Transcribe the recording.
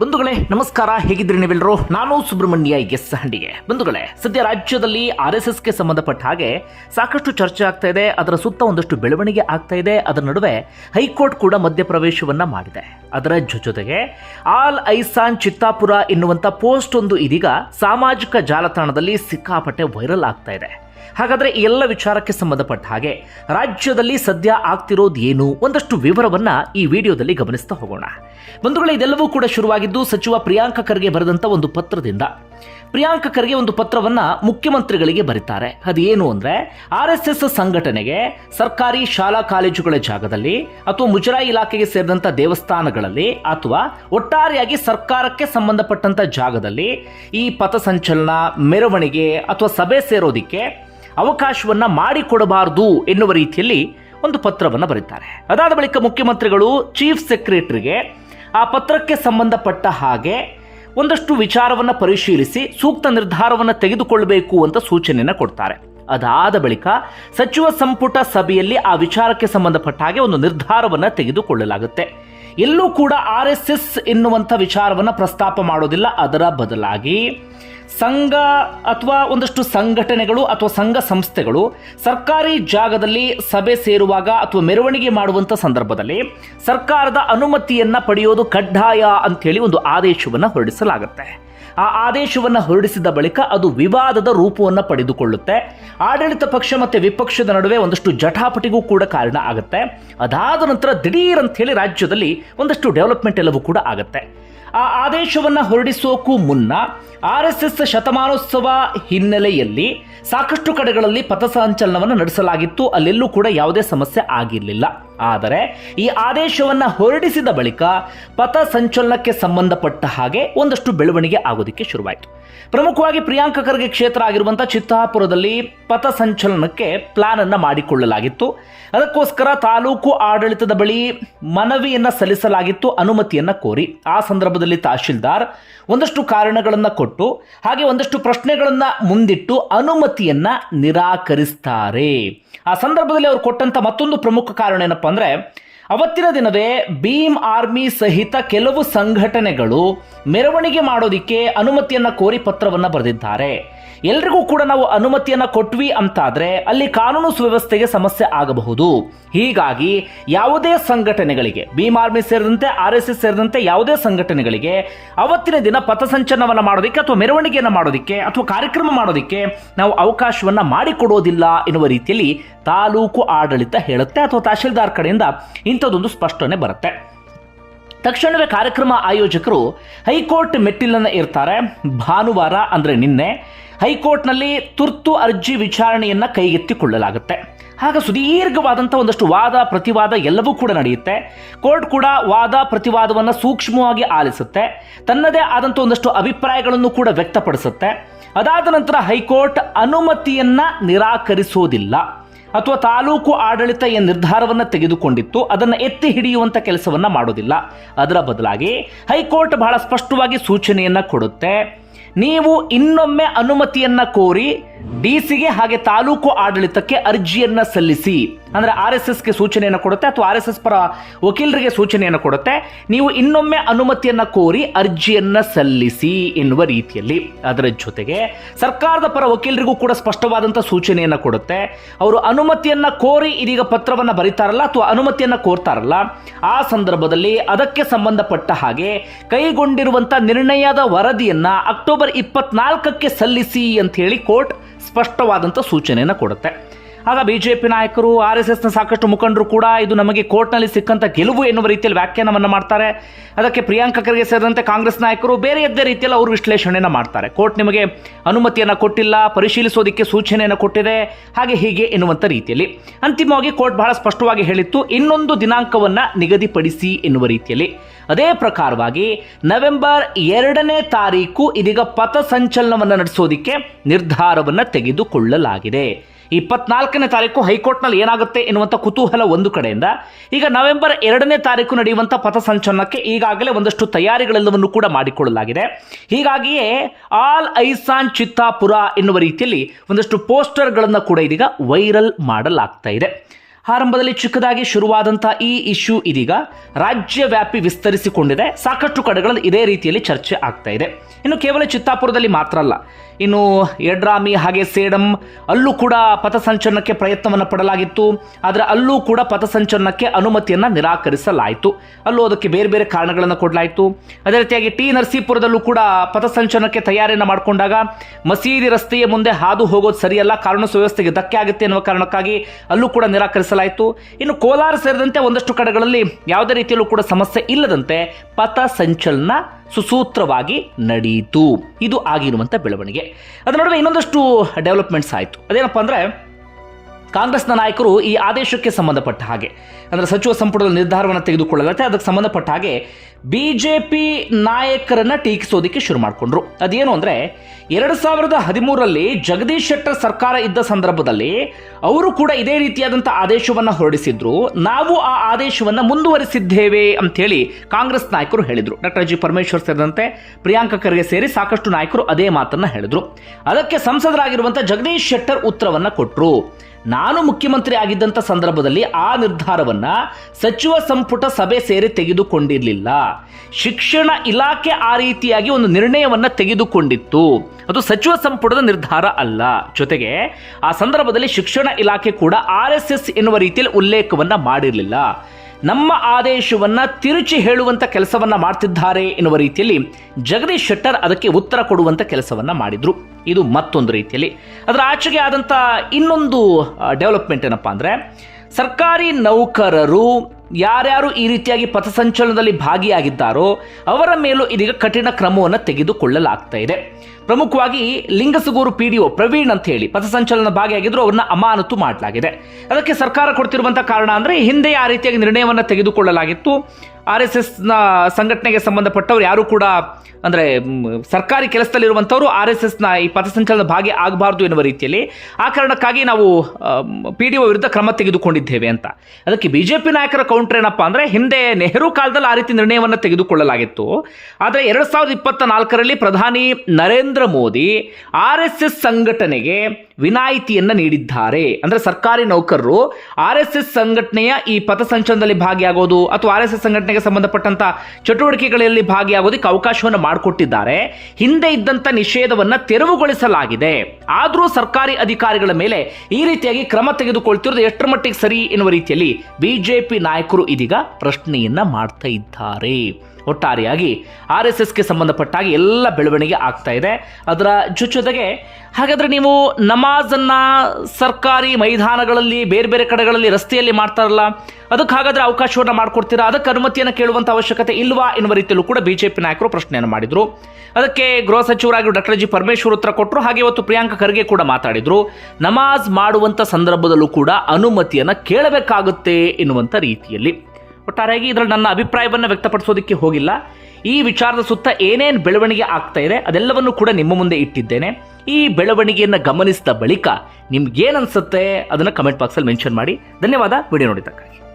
ಬಂಧುಗಳೇ, ನಮಸ್ಕಾರ. ಹೇಗಿದ್ರಿ ನೀವೆಲ್ಲರೂ? ನಾನು ಸುಬ್ರಹ್ಮಣ್ಯ ಎಸ್ ಹಂಡಿಗೆ. ಬಂಧುಗಳೇ, ಸದ್ಯ ರಾಜ್ಯದಲ್ಲಿ ಆರ್ ಎಸ್ ಎಸ್ಗೆ ಸಂಬಂಧಪಟ್ಟ ಹಾಗೆ ಸಾಕಷ್ಟು ಚರ್ಚೆ ಆಗ್ತಾ ಇದೆ. ಅದರ ಸುತ್ತ ಒಂದಷ್ಟು ಬೆಳವಣಿಗೆ ಆಗ್ತಾ ಇದೆ. ಅದರ ನಡುವೆ ಹೈಕೋರ್ಟ್ ಕೂಡ ಮಧ್ಯಪ್ರವೇಶವನ್ನ ಮಾಡಿದೆ. ಅದರ ಜೊತೆಗೆ ಆಲ್ ಐಸಾನ್ ಚಿತ್ತಾಪುರ ಎನ್ನುವಂತ ಪೋಸ್ಟ್ ಒಂದು ಇದೀಗ ಸಾಮಾಜಿಕ ಜಾಲತಾಣದಲ್ಲಿ ಸಿಕ್ಕಾಪಟ್ಟೆ ವೈರಲ್ ಆಗ್ತಾ ಇದೆ. ಹಾಗಾದ್ರೆ ಈ ಎಲ್ಲ ವಿಚಾರಕ್ಕೆ ಸಂಬಂಧಪಟ್ಟ ಹಾಗೆ ರಾಜ್ಯದಲ್ಲಿ ಸದ್ಯ ಆಗ್ತಿರೋದು ಏನು ಒಂದಷ್ಟು ವಿವರವನ್ನ ಈ ವಿಡಿಯೋದಲ್ಲಿ ಗಮನಿಸ್ತಾ ಹೋಗೋಣ. ಬಂಧುಗಳೇ, ಇದೆಲ್ಲವೂ ಕೂಡ ಶುರುವಾಗಿದ್ದು ಸಚಿವ ಪ್ರಿಯಾಂಕ ಖರ್ಗೆ ಬರೆದಂತ ಒಂದು ಪತ್ರದಿಂದ. ಪ್ರಿಯಾಂಕ ಖರ್ಗೆ ಒಂದು ಪತ್ರವನ್ನ ಮುಖ್ಯಮಂತ್ರಿಗಳಿಗೆ ಬರೀತಾರೆ. ಅದೇನು ಅಂದ್ರೆ, ಆರ್ ಎಸ್ ಎಸ್ ಸಂಘಟನೆಗೆ ಸರ್ಕಾರಿ ಶಾಲಾ ಕಾಲೇಜುಗಳ ಜಾಗದಲ್ಲಿ ಅಥವಾ ಮುಜರಾಯಿ ಇಲಾಖೆಗೆ ಸೇರಿದಂತ ದೇವಸ್ಥಾನಗಳಲ್ಲಿ ಅಥವಾ ಒಟ್ಟಾರೆಯಾಗಿ ಸರ್ಕಾರಕ್ಕೆ ಸಂಬಂಧಪಟ್ಟಂತ ಜಾಗದಲ್ಲಿ ಈ ಪಥಸಂಚಲನ, ಮೆರವಣಿಗೆ ಅಥವಾ ಸಭೆ ಸೇರೋದಿಕ್ಕೆ ಅವಕಾಶವನ್ನ ಮಾಡಿಕೊಡಬಾರದು ಎನ್ನುವ ರೀತಿಯಲ್ಲಿ ಒಂದು ಪತ್ರವನ್ನು ಬರೀತಾರೆ. ಅದಾದ ಬಳಿಕ ಮುಖ್ಯಮಂತ್ರಿಗಳು ಚೀಫ್ ಸೆಕ್ರೆಟರಿಗೆ ಆ ಪತ್ರಕ್ಕೆ ಸಂಬಂಧಪಟ್ಟ ಹಾಗೆ ಒಂದಷ್ಟು ವಿಚಾರವನ್ನು ಪರಿಶೀಲಿಸಿ ಸೂಕ್ತ ನಿರ್ಧಾರವನ್ನು ತೆಗೆದುಕೊಳ್ಳಬೇಕು ಅಂತ ಸೂಚನೆಯನ್ನು ಕೊಡ್ತಾರೆ. ಅದಾದ ಬಳಿಕ ಸಚಿವ ಸಂಪುಟ ಸಭೆಯಲ್ಲಿ ಆ ವಿಚಾರಕ್ಕೆ ಸಂಬಂಧಪಟ್ಟ ಹಾಗೆ ಒಂದು ನಿರ್ಧಾರವನ್ನು ತೆಗೆದುಕೊಳ್ಳಲಾಗುತ್ತೆ. ಎಲ್ಲೂ ಕೂಡ ಆರ್ ಎಸ್ ಎಸ್ ಎನ್ನುವಂಥ ವಿಚಾರವನ್ನು ಪ್ರಸ್ತಾಪ ಮಾಡೋದಿಲ್ಲ. ಅದರ ಬದಲಾಗಿ ಸಂಘ ಅಥವಾ ಒಂದಷ್ಟು ಸಂಘಟನೆಗಳು ಅಥವಾ ಸಂಘ ಸಂಸ್ಥೆಗಳು ಸರ್ಕಾರಿ ಜಾಗದಲ್ಲಿ ಸಭೆ ಸೇರುವಾಗ ಅಥವಾ ಮೆರವಣಿಗೆ ಮಾಡುವಂಥ ಸಂದರ್ಭದಲ್ಲಿ ಸರ್ಕಾರದ ಅನುಮತಿಯನ್ನು ಪಡೆಯೋದು ಕಡ್ಡಾಯ ಅಂಥೇಳಿ ಒಂದು ಆದೇಶವನ್ನು ಹೊರಡಿಸಲಾಗುತ್ತೆ. ಆ ಆದೇಶವನ್ನು ಹೊರಡಿಸಿದ ಬಳಿಕ ಅದು ವಿವಾದದ ರೂಪವನ್ನು ಪಡೆದುಕೊಳ್ಳುತ್ತೆ. ಆಡಳಿತ ಪಕ್ಷ ಮತ್ತು ವಿಪಕ್ಷದ ನಡುವೆ ಒಂದಷ್ಟು ಜಟಾಪಟಿಗೂ ಕೂಡ ಕಾರಣ ಆಗುತ್ತೆ. ಅದಾದ ನಂತರ ದಿಢೀರ್ ಅಂತ ಹೇಳಿ ರಾಜ್ಯದಲ್ಲಿ ಒಂದಷ್ಟು ಡೆವಲಪ್ಮೆಂಟ್ ಎಲ್ಲವೂ ಕೂಡ ಆಗುತ್ತೆ. ಆ ಆದೇಶವನ್ನು ಹೊರಡಿಸೋಕ್ಕೂ ಮುನ್ನ ಆರ್ ಎಸ್ ಎಸ್ ಶತಮಾನೋತ್ಸವ ಹಿನ್ನೆಲೆಯಲ್ಲಿ ಸಾಕಷ್ಟು ಕಡೆಗಳಲ್ಲಿ ಪಥಸಂಚಲನವನ್ನು ನಡೆಸಲಾಗಿತ್ತು. ಅಲ್ಲೆಲ್ಲೂ ಕೂಡ ಯಾವುದೇ ಸಮಸ್ಯೆ ಆಗಿರಲಿಲ್ಲ. ಆದರೆ ಈ ಆದೇಶವನ್ನು ಹೊರಡಿಸಿದ ಬಳಿಕ ಪಥ ಸಂಚಲನಕ್ಕೆ ಸಂಬಂಧಪಟ್ಟ ಹಾಗೆ ಒಂದಷ್ಟು ಬೆಳವಣಿಗೆ ಆಗೋದಕ್ಕೆ ಶುರುವಾಯಿತು. ಪ್ರಮುಖವಾಗಿ ಪ್ರಿಯಾಂಕ ಖರ್ಗೆ ಕ್ಷೇತ್ರ ಆಗಿರುವಂತಹ ಚಿತ್ತಾಪುರದಲ್ಲಿ ಪಥ ಸಂಚಲನಕ್ಕೆ ಪ್ಲಾನ್ ಅನ್ನ ಮಾಡಿಕೊಳ್ಳಲಾಗಿತ್ತು. ಅದಕ್ಕೋಸ್ಕರ ತಾಲೂಕು ಆಡಳಿತದ ಬಳಿ ಮನವಿಯನ್ನ ಸಲ್ಲಿಸಲಾಗಿತ್ತು ಅನುಮತಿಯನ್ನ ಕೋರಿ. ಆ ಸಂದರ್ಭದಲ್ಲಿ ತಹಶೀಲ್ದಾರ್ ಒಂದಷ್ಟು ಕಾರಣಗಳನ್ನ ಕೊಟ್ಟು, ಹಾಗೆ ಒಂದಷ್ಟು ಪ್ರಶ್ನೆಗಳನ್ನ ಮುಂದಿಟ್ಟು ಅನುಮತಿಯನ್ನ ನಿರಾಕರಿಸ್ತಾರೆ. ಆ ಸಂದರ್ಭದಲ್ಲಿ ಅವರು ಕೊಟ್ಟಂತ ಮತ್ತೊಂದು ಪ್ರಮುಖ ಕಾರಣ ಏನಪ್ಪಾ ಅಂದ್ರೆ ಅವತ್ತಿನ ದಿನವೇ ಭೀಮ್ ಆರ್ಮಿ ಸಹಿತ ಕೆಲವು ಸಂಘಟನೆಗಳು ಮೆರವಣಿಗೆ ಮಾಡೋದಿಕ್ಕೆ ಅನುಮತಿಯನ್ನ ಕೋರಿ ಪತ್ರವನ್ನ ಬರೆದಿದ್ದಾರೆ. ಎಲ್ರಿಗೂ ಕೂಡ ನಾವು ಅನುಮತಿಯನ್ನ ಕೊಟ್ವಿ ಅಂತಾದ್ರೆ ಅಲ್ಲಿ ಕಾನೂನು ಸುವ್ಯವಸ್ಥೆಗೆ ಸಮಸ್ಯೆ ಆಗಬಹುದು. ಹೀಗಾಗಿ ಯಾವುದೇ ಸಂಘಟನೆಗಳಿಗೆ, ಭೀಮ್ ಆರ್ಮಿ ಸೇರಿದಂತೆ ಆರ್ ಎಸ್ ಎಸ್ ಸೇರಿದಂತೆ ಯಾವುದೇ ಸಂಘಟನೆಗಳಿಗೆ ಅವತ್ತಿನ ದಿನ ಪಥಸಂಚಲನವನ್ನು ಮಾಡೋದಕ್ಕೆ ಅಥವಾ ಮೆರವಣಿಗೆಯನ್ನು ಮಾಡೋದಕ್ಕೆ ಅಥವಾ ಕಾರ್ಯಕ್ರಮ ಮಾಡೋದಕ್ಕೆ ನಾವು ಅವಕಾಶವನ್ನ ಮಾಡಿಕೊಡೋದಿಲ್ಲ ಎನ್ನುವ ರೀತಿಯಲ್ಲಿ ತಾಲೂಕು ಆಡಳಿತ ಹೇಳುತ್ತೆ ಅಥವಾ ತಹಶೀಲ್ದಾರ್ ಕಡೆಯಿಂದ ಇಂಥದ್ದೊಂದು ಸ್ಪಷ್ಟನೆ ಬರುತ್ತೆ. ತಕ್ಷಣವೇ ಕಾರ್ಯಕ್ರಮ ಆಯೋಜಕರು ಹೈಕೋರ್ಟ್ ಮೆಟ್ಟಿಲನ್ನು ಇರ್ತಾರೆ ಭಾನುವಾರ ಅಂದರೆ ನಿನ್ನೆ ಹೈಕೋರ್ಟ್ನಲ್ಲಿ ತುರ್ತು ಅರ್ಜಿ ವಿಚಾರಣೆಯನ್ನು ಕೈಗೆತ್ತಿಕೊಳ್ಳಲಾಗುತ್ತೆ. ಹಾಗೆ ಸುದೀರ್ಘವಾದಂಥ ಒಂದಷ್ಟು ವಾದ, ಪ್ರತಿವಾದ ಎಲ್ಲವೂ ಕೂಡ ನಡೆಯುತ್ತೆ. ಕೋರ್ಟ್ ಕೂಡ ವಾದ, ಪ್ರತಿವಾದವನ್ನು ಸೂಕ್ಷ್ಮವಾಗಿ ಆಲಿಸುತ್ತೆ. ತನ್ನದೇ ಆದಂಥ ಒಂದಷ್ಟು ಅಭಿಪ್ರಾಯಗಳನ್ನು ಕೂಡ ವ್ಯಕ್ತಪಡಿಸುತ್ತೆ. ಅದಾದ ನಂತರ ಹೈಕೋರ್ಟ್ ಅನುಮತಿಯನ್ನ ನಿರಾಕರಿಸೋದಿಲ್ಲ. ಅಥವಾ ತಾಲೂಕು ಆಡಳಿತ ಏನು ನಿರ್ಧಾರವನ್ನು ತೆಗೆದುಕೊಂಡಿತ್ತು. ಅದನ್ನು ಎತ್ತಿ ಹಿಡಿಯುವಂಥ ಕೆಲಸವನ್ನ ಮಾಡೋದಿಲ್ಲ. ಅದರ ಬದಲಾಗಿ ಹೈಕೋರ್ಟ್ ಬಹಳ ಸ್ಪಷ್ಟವಾಗಿ ಸೂಚನೆಯನ್ನ ಕೊಡುತ್ತೆ. ನೀವು ಇನ್ನೊಮ್ಮೆ ಅನುಮತಿಯನ್ನ ಕೋರಿ ಡಿಸಿಗೆ ಹಾಗೆ ತಾಲೂಕು ಆಡಳಿತಕ್ಕೆ ಅರ್ಜಿಯನ್ನ ಸಲ್ಲಿಸಿ. ಅಂದ್ರೆ ಆರ್ ಎಸ್ ಎಸ್ಗೆ ಸೂಚನೆಯನ್ನು ಕೊಡುತ್ತೆ ಅಥವಾ ಆರ್ ಎಸ್ ಪರ ವಕೀಲರಿಗೆ ಸೂಚನೆಯನ್ನು ಕೊಡುತ್ತೆ. ನೀವು ಇನ್ನೊಮ್ಮೆ ಅನುಮತಿಯನ್ನ ಕೋರಿ ಅರ್ಜಿಯನ್ನ ಸಲ್ಲಿಸಿ ಎನ್ನುವ ರೀತಿಯಲ್ಲಿ. ಅದರ ಜೊತೆಗೆ ಸರ್ಕಾರದ ಪರ ವಕೀಲರಿಗೂ ಕೂಡ ಸ್ಪಷ್ಟವಾದಂಥ ಸೂಚನೆಯನ್ನು ಕೊಡುತ್ತೆ. ಅವರು ಅನುಮತಿಯನ್ನ ಕೋರಿ ಇದೀಗ ಪತ್ರವನ್ನು ಬರೀತಾರಲ್ಲ ಅಥವಾ ಅನುಮತಿಯನ್ನ ಕೋರ್ತಾರಲ್ಲ, ಆ ಸಂದರ್ಭದಲ್ಲಿ ಅದಕ್ಕೆ ಸಂಬಂಧಪಟ್ಟ ಹಾಗೆ ಕೈಗೊಂಡಿರುವಂಥ ನಿರ್ಣಯದ ವರದಿಯನ್ನ ಅಕ್ಟೋಬರ್ ಇಪ್ಪತ್ನಾಲ್ಕಕ್ಕೆ ಸಲ್ಲಿಸಿ ಅಂತ ಹೇಳಿ ಕೋರ್ಟ್ ಸ್ಪಷ್ಟವಾದಂಥ ಸೂಚನೆಯನ್ನು ಕೊಡುತ್ತೆ. ಆಗ ಬಿಜೆಪಿ ನಾಯಕರು, ಆರ್ ಎಸ್ ಎಸ್ನ ಸಾಕಷ್ಟು ಮುಖಂಡರು ಕೂಡ ಇದು ನಮಗೆ ಕೋರ್ಟ್ನಲ್ಲಿ ಸಿಕ್ಕಂತ ಗೆಲುವು ಎನ್ನುವ ರೀತಿಯಲ್ಲಿ ವ್ಯಾಖ್ಯಾನವನ್ನು ಮಾಡ್ತಾರೆ. ಅದಕ್ಕೆ ಪ್ರಿಯಾಂಕ ಖರ್ಗೆ ಸೇರಿದಂತೆ ಕಾಂಗ್ರೆಸ್ ನಾಯಕರು ಬೇರೆ ಎದ್ದೇ ರೀತಿಯಲ್ಲಿ ಅವರು ವಿಶ್ಲೇಷಣೆಯನ್ನು ಮಾಡ್ತಾರೆ. ಕೋರ್ಟ್ ನಿಮಗೆ ಅನುಮತಿಯನ್ನು ಕೊಟ್ಟಿಲ್ಲ, ಪರಿಶೀಲಿಸೋದಕ್ಕೆ ಸೂಚನೆಯನ್ನು ಕೊಟ್ಟಿದೆ, ಹಾಗೆ ಹೀಗೆ ಎನ್ನುವಂಥ ರೀತಿಯಲ್ಲಿ. ಅಂತಿಮವಾಗಿ ಕೋರ್ಟ್ ಬಹಳ ಸ್ಪಷ್ಟವಾಗಿ ಹೇಳಿತ್ತು, ಇನ್ನೊಂದು ದಿನಾಂಕವನ್ನು ನಿಗದಿಪಡಿಸಿ ಎನ್ನುವ ರೀತಿಯಲ್ಲಿ. ಅದೇ ಪ್ರಕಾರವಾಗಿ ನವೆಂಬರ್ ಎರಡನೇ ತಾರೀಕು ಇದೀಗ ಪಥಸಂಚಲನವನ್ನು ನಡೆಸೋದಿಕ್ಕೆ ನಿರ್ಧಾರವನ್ನು ತೆಗೆದುಕೊಳ್ಳಲಾಗಿದೆ. ಇಪ್ಪತ್ನಾಲ್ಕನೇ ತಾರೀಕು ಹೈಕೋರ್ಟ್ನಲ್ಲಿ ಏನಾಗುತ್ತೆ ಎನ್ನುವಂಥ ಕುತೂಹಲ ಒಂದು ಕಡೆಯಿಂದ, ಈಗ ನವೆಂಬರ್ ಎರಡನೇ ತಾರೀಕು ನಡೆಯುವಂಥ ಪಥಸಂಚಲನಕ್ಕೆ ಈಗಾಗಲೇ ಒಂದಷ್ಟು ತಯಾರಿಗಳೆಲ್ಲವನ್ನು ಕೂಡ ಮಾಡಿಕೊಳ್ಳಲಾಗಿದೆ. ಹೀಗಾಗಿಯೇ ಆಲ್ ಐಸಾನ್ ಚಿತ್ತಾಪುರ ಎನ್ನುವ ರೀತಿಯಲ್ಲಿ ಒಂದಷ್ಟು ಪೋಸ್ಟರ್ಗಳನ್ನು ಕೂಡ ಇದೀಗ ವೈರಲ್ ಮಾಡಲಾಗ್ತಾ ಇದೆ. ಆರಂಭದಲ್ಲಿ ಚಿಕ್ಕದಾಗಿ ಶುರುವಾದಂತಹ ಈ ಇಶ್ಯೂ ಇದೀಗ ರಾಜ್ಯವ್ಯಾಪಿ ವಿಸ್ತರಿಸಿಕೊಂಡಿದೆ. ಸಾಕಷ್ಟು ಕಡೆಗಳಲ್ಲಿ ಇದೇ ರೀತಿಯಲ್ಲಿ ಚರ್ಚೆ ಆಗ್ತಾ ಇದೆ. ಇನ್ನು ಕೇವಲ ಚಿತ್ತಾಪುರದಲ್ಲಿ ಮಾತ್ರ ಅಲ್ಲ, ಇನ್ನು ಯಡ್ರಾಮಿ ಹಾಗೆ ಸೇಡಂ ಅಲ್ಲೂ ಕೂಡ ಪಥಸಂಚಲನಕ್ಕೆ ಪ್ರಯತ್ನವನ್ನು ಪಡಲಾಗಿತ್ತು. ಆದರೆ ಅಲ್ಲೂ ಕೂಡ ಪಥಸಂಚಲನಕ್ಕೆ ಅನುಮತಿಯನ್ನು ನಿರಾಕರಿಸಲಾಯಿತು. ಅಲ್ಲೂ ಅದಕ್ಕೆ ಬೇರೆ ಬೇರೆ ಕಾರಣಗಳನ್ನು ಕೊಡಲಾಯಿತು. ಅದೇ ರೀತಿಯಾಗಿ ಟಿ ನರಸೀಪುರದಲ್ಲೂ ಕೂಡ ಪಥಸಂಚಲನಕ್ಕೆ ತಯಾರಿಯನ್ನು ಮಾಡಿಕೊಂಡಾಗ ಮಸೀದಿ ರಸ್ತೆಯ ಮುಂದೆ ಹಾದು ಹೋಗೋದು ಸರಿಯಲ್ಲ, ಕಾನೂನು ಸುವ್ಯವಸ್ಥೆಗೆ ಧಕ್ಕೆ ಆಗುತ್ತೆ ಎನ್ನುವ ಕಾರಣಕ್ಕಾಗಿ ಅಲ್ಲೂ ಕೂಡ ನಿರಾಕರಿಸಲಾಯಿತು ಇನ್ನು ಕೋಲಾರ ಸೇರಿದಂತೆ ಒಂದಷ್ಟು ಕಡೆಗಳಲ್ಲಿ ಯಾವುದೇ ರೀತಿಯಲ್ಲೂ ಕೂಡ ಸಮಸ್ಯೆ ಇಲ್ಲದಂತೆ ಪಥ ಸಂಚಲನ ಸುಸೂತ್ರವಾಗಿ ನಡೆಯಿತು. ಇದು ಆಗಿರುವಂಥ ಬೆಳವಣಿಗೆ. ಅದರ ನಡುವೆ ಇನ್ನೊಂದಷ್ಟು ಡೆವಲಪ್ಮೆಂಟ್ಸ್ ಆಯಿತು. ಅದೇನಪ್ಪ ಅಂದರೆ ಕಾಂಗ್ರೆಸ್ನ ನಾಯಕರು ಈ ಆದೇಶಕ್ಕೆ ಸಂಬಂಧಪಟ್ಟ ಹಾಗೆ. ಅಂದರೆ ಸಚಿವ ಸಂಪುಟದ ನಿರ್ಧಾರವನ್ನು ತೆಗೆದುಕೊಳ್ಳಲಾಗುತ್ತೆ, ಅದಕ್ಕೆ ಸಂಬಂಧಪಟ್ಟ ಹಾಗೆ ಬಿ ಜೆ ಪಿ ನಾಯಕರನ್ನು ಟೀಕಿಸೋದಕ್ಕೆ ಶುರು ಮಾಡಿಕೊಂಡ್ರು. ಅದೇನು ಅಂದರೆ, ಎರಡು ಸಾವಿರದ ಹದಿಮೂರರಲ್ಲಿ ಜಗದೀಶ್ ಶೆಟ್ಟರ್ ಸರ್ಕಾರ ಇದ್ದ ಸಂದರ್ಭದಲ್ಲಿ ಅವರು ಕೂಡ ಇದೇ ರೀತಿಯಾದಂಥ ಆದೇಶವನ್ನು ಹೊರಡಿಸಿದ್ರು. ನಾವು ಆ ಆದೇಶವನ್ನು ಮುಂದುವರಿಸಿದ್ದೇವೆ ಅಂಥೇಳಿ ಕಾಂಗ್ರೆಸ್ ನಾಯಕರು ಹೇಳಿದರು. ಡಾಕ್ಟರ್ ಜಿ ಪರಮೇಶ್ವರ್ ಸೇರಿದಂತೆ ಪ್ರಿಯಾಂಕ ಖರ್ಗೆ ಸೇರಿ ಸಾಕಷ್ಟು ನಾಯಕರು ಅದೇ ಮಾತನ್ನು ಹೇಳಿದರು. ಅದಕ್ಕೆ ಸಂಸದರಾಗಿರುವಂಥ ಜಗದೀಶ್ ಶೆಟ್ಟರ್ ಉತ್ತರವನ್ನು ಕೊಟ್ಟರು ನಾನು ಮುಖ್ಯಮಂತ್ರಿ ಆಗಿದ್ದಂಥ ಸಂದರ್ಭದಲ್ಲಿ ಆ ನಿರ್ಧಾರವನ್ನು ಸಚಿವ ಸಂಪುಟ ಸಭೆ ಸೇರಿ ತೆಗೆದುಕೊಂಡಿರಲಿಲ್ಲ. ಶಿಕ್ಷಣ ಇಲಾಖೆ ಆ ರೀತಿಯಾಗಿ ಒಂದು ನಿರ್ಣಯವನ್ನು ತೆಗೆದುಕೊಂಡಿತ್ತು. ಅದು ಸಚಿವ ಸಂಪುಟದ ನಿರ್ಧಾರ ಅಲ್ಲ. ಜೊತೆಗೆ ಆ ಸಂದರ್ಭದಲ್ಲಿ ಶಿಕ್ಷಣ ಇಲಾಖೆ ಕೂಡ ಆರ್ ಎಸ್ ಎಸ್ ಎನ್ನುವ ರೀತಿಯಲ್ಲಿ ಉಲ್ಲೇಖವನ್ನು ಮಾಡಿರಲಿಲ್ಲ. ನಮ್ಮ ಆದೇಶವನ್ನು ತಿರುಚಿ ಹೇಳುವಂಥ ಕೆಲಸವನ್ನು ಮಾಡ್ತಿದ್ದಾರೆ ಎನ್ನುವ ರೀತಿಯಲ್ಲಿ ಜಗದೀಶ್ ಶೆಟ್ಟರ್ ಅದಕ್ಕೆ ಉತ್ತರ ಕೊಡುವಂಥ ಕೆಲಸವನ್ನು ಮಾಡಿದರು. ಇದು ಮತ್ತೊಂದು ರೀತಿಯಲ್ಲಿ. ಅದರ ಆಚೆಗೆ ಆದಂಥ ಇನ್ನೊಂದು ಡೆವಲಪ್ಮೆಂಟ್ ಏನಪ್ಪ ಅಂದ್ರೆ ಸರ್ಕಾರಿ ನೌಕರರು ಯಾರ್ಯಾರು ಈ ರೀತಿಯಾಗಿ ಪಥಸಂಚಲನದಲ್ಲಿ ಭಾಗಿಯಾಗಿದ್ದಾರೋ ಅವರ ಮೇಲೂ ಇದೀಗ ಕಠಿಣ ಕ್ರಮವನ್ನು ತೆಗೆದುಕೊಳ್ಳಲಾಗ್ತಾ ಇದೆ. ಪ್ರಮುಖವಾಗಿ Lingasugur P D O Praveen ಅಂತ ಹೇಳಿ ಪಥಸಂಚಲನ ಭಾಗಿಯಾಗಿದ್ರು, ಅವ್ರನ್ನ ಅಮಾನತು ಮಾಡಲಾಗಿದೆ. ಅದಕ್ಕೆ ಸರ್ಕಾರ ಕೊಡ್ತಿರುವಂತಹ ಕಾರಣ ಅಂದ್ರೆ ಹಿಂದೆ ಆ ರೀತಿಯಾಗಿ ನಿರ್ಣಯವನ್ನು ತೆಗೆದುಕೊಳ್ಳಲಾಗಿತ್ತು. ಆರ್ ಎಸ್ ಎಸ್ನ ಸಂಘಟನೆಗೆ ಸಂಬಂಧಪಟ್ಟವರು ಯಾರು ಕೂಡ, ಅಂದರೆ ಸರ್ಕಾರಿ ಕೆಲಸದಲ್ಲಿರುವಂಥವರು ಆರ್ ಎಸ್ ಎಸ್ನ ಈ ಪಥಸಂಚಲನ ಭಾಗಿ ಆಗಬಾರ್ದು ಎನ್ನುವ ರೀತಿಯಲ್ಲಿ ಆ ಕಾರಣಕ್ಕಾಗಿ ನಾವು ಪಿ ಡಿ ಒ ವಿರುದ್ಧ ಕ್ರಮ ತೆಗೆದುಕೊಂಡಿದ್ದೇವೆ ಅಂತ. ಅದಕ್ಕೆ ಬಿ ಜೆ ಪಿ ನಾಯಕರ ಕೌಂಟರ್ ಏನಪ್ಪ ಅಂದರೆ ಹಿಂದೆ ನೆಹರು ಕಾಲದಲ್ಲಿ ಆ ರೀತಿ ನಿರ್ಣಯವನ್ನು ತೆಗೆದುಕೊಳ್ಳಲಾಗಿತ್ತು. ಆದರೆ ಎರಡು ಸಾವಿರದ ಇಪ್ಪತ್ತ ನಾಲ್ಕರಲ್ಲಿ ಪ್ರಧಾನಿ Narendra Modi R S S ಸಂಘಟನೆಗೆ ವಿನಾಯಿತಿಯನ್ನು ನೀಡಿದ್ದಾರೆ. ಅಂದರೆ ಸರ್ಕಾರಿ ನೌಕರರು ಆರ್ ಎಸ್ ಎಸ್ ಸಂಘಟನೆಯ ಈ ಪಥಸಂಚಲನದಲ್ಲಿ ಭಾಗಿಯಾಗೋದು ಅಥವಾ ಆರ್ ಎಸ್ ಎಸ್ ಸಂಘಟನೆಗೆ ಸಂಬಂಧಪಟ್ಟಂಥ ಚಟುವಟಿಕೆಗಳಲ್ಲಿ ಭಾಗಿಯಾಗೋದಕ್ಕೆ ಅವಕಾಶವನ್ನು ಮಾಡಿಕೊಟ್ಟಿದ್ದಾರೆ. ಹಿಂದೆ ಇದ್ದಂಥ ನಿಷೇಧವನ್ನು ತೆರವುಗೊಳಿಸಲಾಗಿದೆ. ಆದರೂ ಸರ್ಕಾರಿ ಅಧಿಕಾರಿಗಳ ಮೇಲೆ ಈ ರೀತಿಯಾಗಿ ಕ್ರಮ ತೆಗೆದುಕೊಳ್ತಿರೋದು ಎಷ್ಟರ ಮಟ್ಟಿಗೆ ಸರಿ ಎನ್ನುವ ರೀತಿಯಲ್ಲಿ ಬಿಜೆಪಿ ನಾಯಕರು ಇದೀಗ ಪ್ರಶ್ನೆಯನ್ನ ಮಾಡ್ತಾ ಇದ್ದಾರೆ. ಒಟ್ಟಾರೆಯಾಗಿ ಆರ್ ಎಸ್ ಎಸ್ಗೆ ಸಂಬಂಧಪಟ್ಟಾಗಿ ಎಲ್ಲ ಬೆಳವಣಿಗೆ ಆಗ್ತಾ ಇದೆ. ಅದರ ಜೊತೆಗೆ ಹಾಗಾದರೆ ನೀವು ನಮಾಜನ್ನು ಸರ್ಕಾರಿ ಮೈದಾನಗಳಲ್ಲಿ, ಬೇರೆ ಬೇರೆ ಕಡೆಗಳಲ್ಲಿ ರಸ್ತೆಯಲ್ಲಿ ಮಾಡ್ತಾರಲ್ಲ, ಅದಕ್ಕೆ ಹಾಗಾದರೆ ಅವಕಾಶವನ್ನು ಮಾಡಿಕೊಡ್ತೀರಾ? ಅದಕ್ಕೆ ಅನುಮತಿಯನ್ನು ಕೇಳುವಂಥ ಅವಶ್ಯಕತೆ ಇಲ್ವಾ ಎನ್ನುವ ರೀತಿಯಲ್ಲೂ ಕೂಡ ಬಿಜೆಪಿ ನಾಯಕರು ಪ್ರಶ್ನೆಯನ್ನು ಮಾಡಿದರು. ಅದಕ್ಕೆ ಗೃಹ ಸಚಿವರಾಗಿ ಡಾಕ್ಟರ್ ಜಿ ಪರಮೇಶ್ವರ್ ಉತ್ತರ ಕೊಟ್ಟರು ಹಾಗೆ ಇವತ್ತು ಪ್ರಿಯಾಂಕ ಖರ್ಗೆ ಕೂಡ ಮಾತಾಡಿದರು. ನಮಾಜ್ ಮಾಡುವಂಥ ಸಂದರ್ಭದಲ್ಲೂ ಕೂಡ ಅನುಮತಿಯನ್ನು ಕೇಳಬೇಕಾಗುತ್ತೆ ಎನ್ನುವಂಥ ರೀತಿಯಲ್ಲಿ. ಒಟ್ಟಾರೆಯಾಗಿ ಇದರಲ್ಲಿ ನನ್ನ ಅಭಿಪ್ರಾಯವನ್ನು ವ್ಯಕ್ತಪಡಿಸೋದಕ್ಕೆ ಹೋಗಿಲ್ಲ. ಈ ವಿಚಾರದ ಸುತ್ತ ಏನೇನು ಬೆಳವಣಿಗೆ ಆಗ್ತಾ ಇದೆ ಅದೆಲ್ಲವನ್ನು ಕೂಡ ನಿಮ್ಮ ಮುಂದೆ ಇಟ್ಟಿದ್ದೇನೆ. ಈ ಬೆಳವಣಿಗೆಯನ್ನು ಗಮನಿಸಿದ ಬಳಿಕ ನಿಮ್ಗೇನು ಅನಿಸುತ್ತೆ? ಅದನ್ನು ಕಮೆಂಟ್ ಬಾಕ್ಸಲ್ಲಿ ಮೆನ್ಷನ್ ಮಾಡಿ. ಧನ್ಯವಾದ. ವಿಡಿಯೋ ನೋಡಿದ್ದಕ್ಕಾಗಿ.